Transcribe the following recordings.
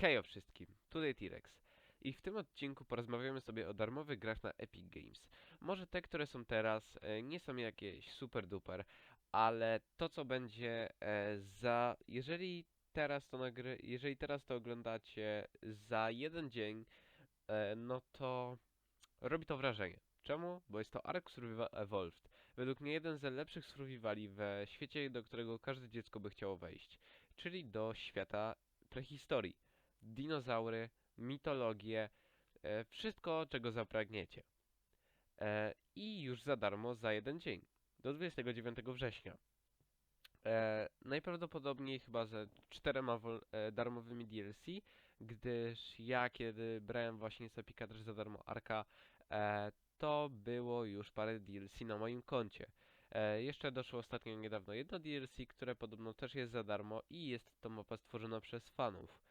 Hej wszystkim, tutaj T-Rex. I w tym odcinku porozmawiamy sobie o darmowych grach na Epic Games. Może te, które są teraz, e, nie są jakieś super duper, ale to co będzie e, za... Jeżeli teraz to nagry... jeżeli teraz to oglądacie za jeden dzień, e, no to robi to wrażenie. Czemu? Bo jest to Ark Survival Evolved. Według mnie jeden z lepszych survivali we świecie, do którego każde dziecko by chciało wejść. Czyli do świata prehistorii dinozaury, mitologię, e, wszystko czego zapragniecie. E, I już za darmo za jeden dzień, do 29 września. E, najprawdopodobniej chyba ze czterema darmowymi DLC, gdyż ja kiedy brałem właśnie z Epica też za darmo Arka, to było już parę DLC na moim koncie. E, jeszcze doszło ostatnio niedawno jedno DLC, które podobno też jest za darmo i jest to mapa stworzona przez fanów.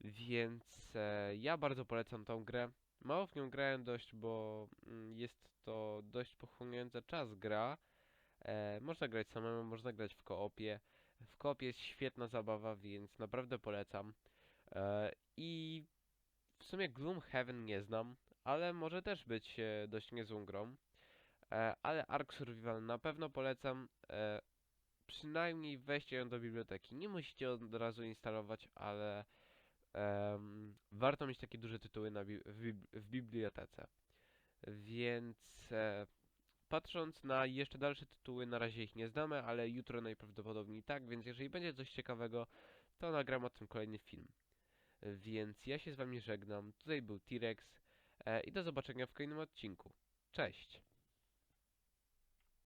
Więc e, ja bardzo polecam tą grę. Mało w nią grałem dość, bo mm, jest to dość pochłaniająca czas gra. E, można grać samemu, można grać w koopie. W koopie jest świetna zabawa, więc naprawdę polecam. E, I w sumie Gloomhaven nie znam, ale może też być e, dość niezłą grą. E, ale Ark Survival na pewno polecam. E, przynajmniej weźcie ją do biblioteki. Nie musicie od razu instalować, ale Em, warto mieć takie duże tytuły na bi w, w bibliotece. Więc e, patrząc na jeszcze dalsze tytuły, na razie ich nie znamy, ale jutro najprawdopodobniej tak, więc jeżeli będzie coś ciekawego, to nagram o tym kolejny film. Więc ja się z wami żegnam. Tutaj był T-Rex e, i do zobaczenia w kolejnym odcinku. Cześć!